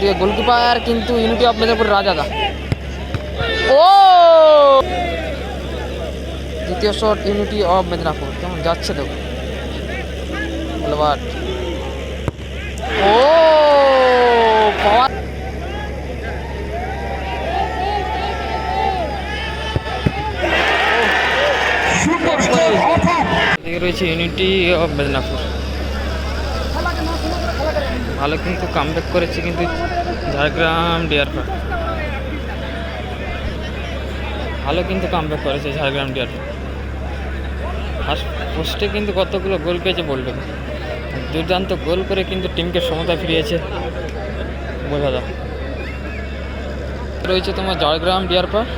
ওদিকে গোলকিপার কিন্তু unity of Medinipur রাজাদা ও! দ্বিতীয় শট ইউনিটি অফ মেদিনীপুর। কেমন যাচ্ছে দেখো। খেলোয়াড়। ও! পাওয়ার রয়েছে ইউনিটি অফ মেদিনীপুর। ভালো কিন্তু কামব্যাক করেছে কিন্তু ঝাড়গ্রাম ডিয়ার পার্ক ভালো কিন্তু কামব্যাক করেছে ঝাড়গ্রাম ডিয়ার পার্ক ফার্স্ট পোস্টে কিন্তু কতগুলো গোল পেয়েছে বলবে দুর্দান্ত গোল করে কিন্তু টিমকে সমতা ফিরিয়েছে বোঝা যায় রয়েছে তোমার Jhargram deer park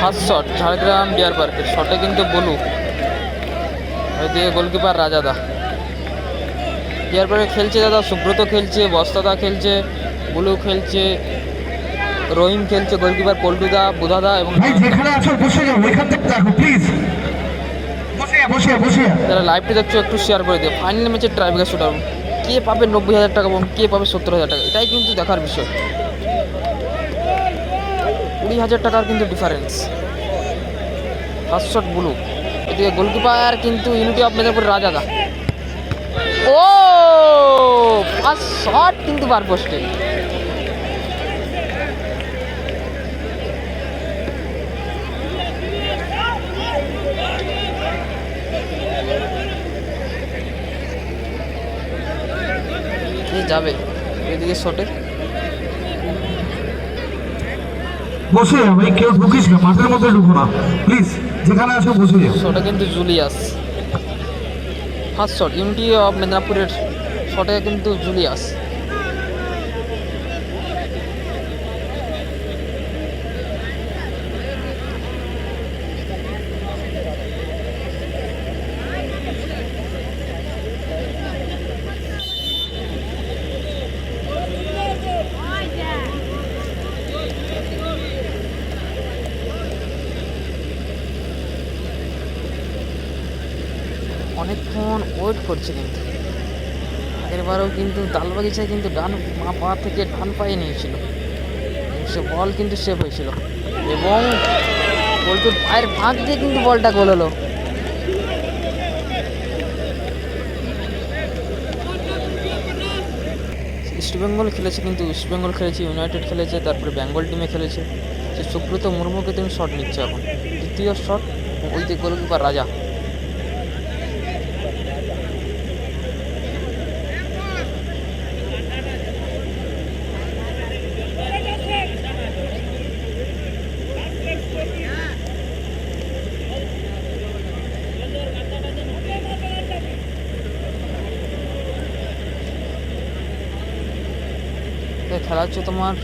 first shot Jhargram deer পার্কের শটে কিন্তু বলু। ওইদিকে গোলকিপার রাজাদা। ডিয়ার পার্কে খেলছে দাদা সুব্রত খেলছে বস্তাদা খেলছে বুলু খেলছে রহিম খেলছে গোলকিপার পল্টুদা বুধাদা এবং। যারা লাইভটি দেখছ একটু শেয়ার করে দিও। ফাইনাল ম্যাচের ট্রাইবেকার শুটার কে পাবে নব্বই হাজার টাকা এবং কে পাবে সত্তর হাজার টাকা? এটাই কিন্তু দেখার বিষয়। কুড়ি হাজার টাকার কিন্তু ডিফারেন্স ফার্স্ট শট ব্লু। এদিকে গোলকিপার কিন্তু ইউনিটি অফ মেদিনীপুর রাজাদা ও ফার্স্ট শট কিন্তু বার পোস্টে যাবে এদিকে শটে বসে ভাই কেউ ঢুকিস না মাঠের মধ্যে ঢুকো না। প্লিজ যেখানে আছো বসে যাও। শটে কিন্তু Julius. First shot unity of মেদিনীপুরের শটে কিন্তু জুলিয়াস। অনেকক্ষণ ওয়েট করছে কিন্তু। আগের বারেও কিন্তু দালবাগিচায় কিন্তু ডান মা পা থেকে ডান পায়ে নিয়েছিল। সে বল কিন্তু সেভ হয়েছিল এবং বলটুর পায়ের ফাঁক দিয়ে কিন্তু বলটা গোল হলো। ইস্টবেঙ্গল খেলেছে কিন্তু ইস্টবেঙ্গল খেলেছে, ইউনাইটেড খেলেছে, তারপরে বেঙ্গল টিমে খেলেছে। সে সুব্রত মুর্মুকে তুমি শট নিচ্ছে এখন। দ্বিতীয় শট ওই যে গোলকিপার রাজা। খেলা হচ্ছে তোমার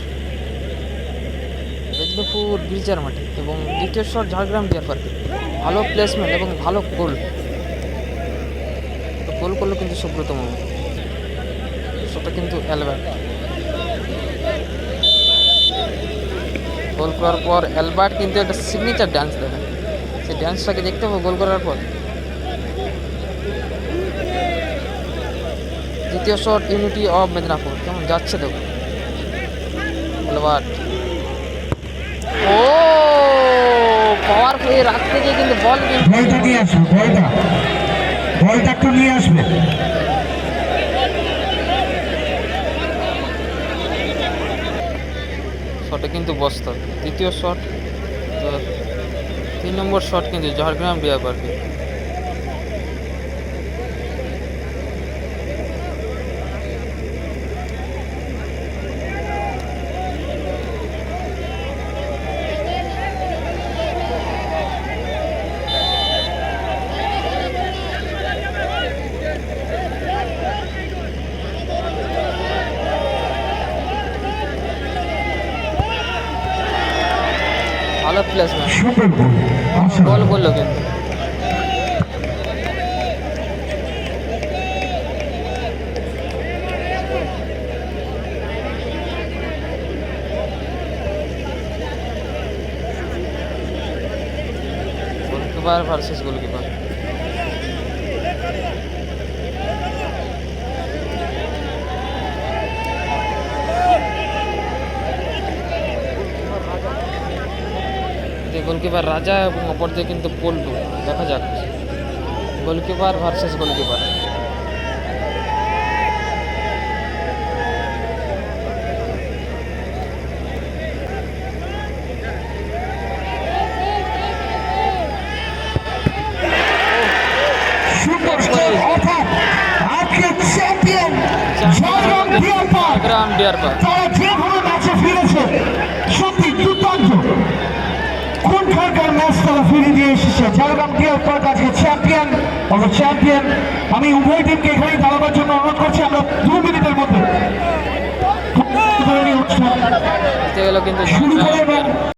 মেদিনীপুর গির্জার মাঠে এবং দ্বিতীয় শট ঝাড়গ্রাম ডিয়ার পার্কে ভালো প্লেসমেন্ট এবং ভালো গোল গোল করল কিন্তু সুব্রত মুর্মু সেটা কিন্তু অ্যালবার্ট গোল করার পর অ্যালবার্ট কিন্তু একটা সিগনেচার ড্যান্স দেবে সেই ড্যান্সটাকে দেখতে পাবো গোল করার পর। দ্বিতীয় শট ইউনিটি অফ মেদিনীপুর কেমন যাচ্ছে দেখো। খেলোয়াড় ও পাওয়ার প্লে রাখতে গিয়ে কিন্তু বল কিন্তু বলটা নিয়ে আসো বলটা বলটা একটু নিয়ে আসবে। শটে কিন্তু বস্তা দ্বিতীয় শট তো তিন নম্বর শট কিন্তু ঝাড়গ্রাম ডিয়ার পার্কে ভালো প্লেসমেন্ট সুপার গোল গোল করল কিন্তু গোলকিপার ভার্সেস গোলকিপার রাজা এবং অপর দিকে কিন্তু পল্টু। দেখা যাক। Goalkeeper versus goalkeeper. গ্রাম ডিয়ার পার্ক তারা যেভাবে ম্যাচে ফিরেছে সত্যি দুর্দান্ত। কোনখানকার ম্যাচ তারা ফিরে দিয়ে এসেছে। ঝাড়গ্রাম ডিয়ার পার্ক আজকে চ্যাম্পিয়ন অথবা চ্যাম্পিয়ন আমি উভয় টিমকে এখানেই দাঁড়াবার জন্য অনুরোধ করছি। আমরা দু মিনিটের মধ্যে শুরু করে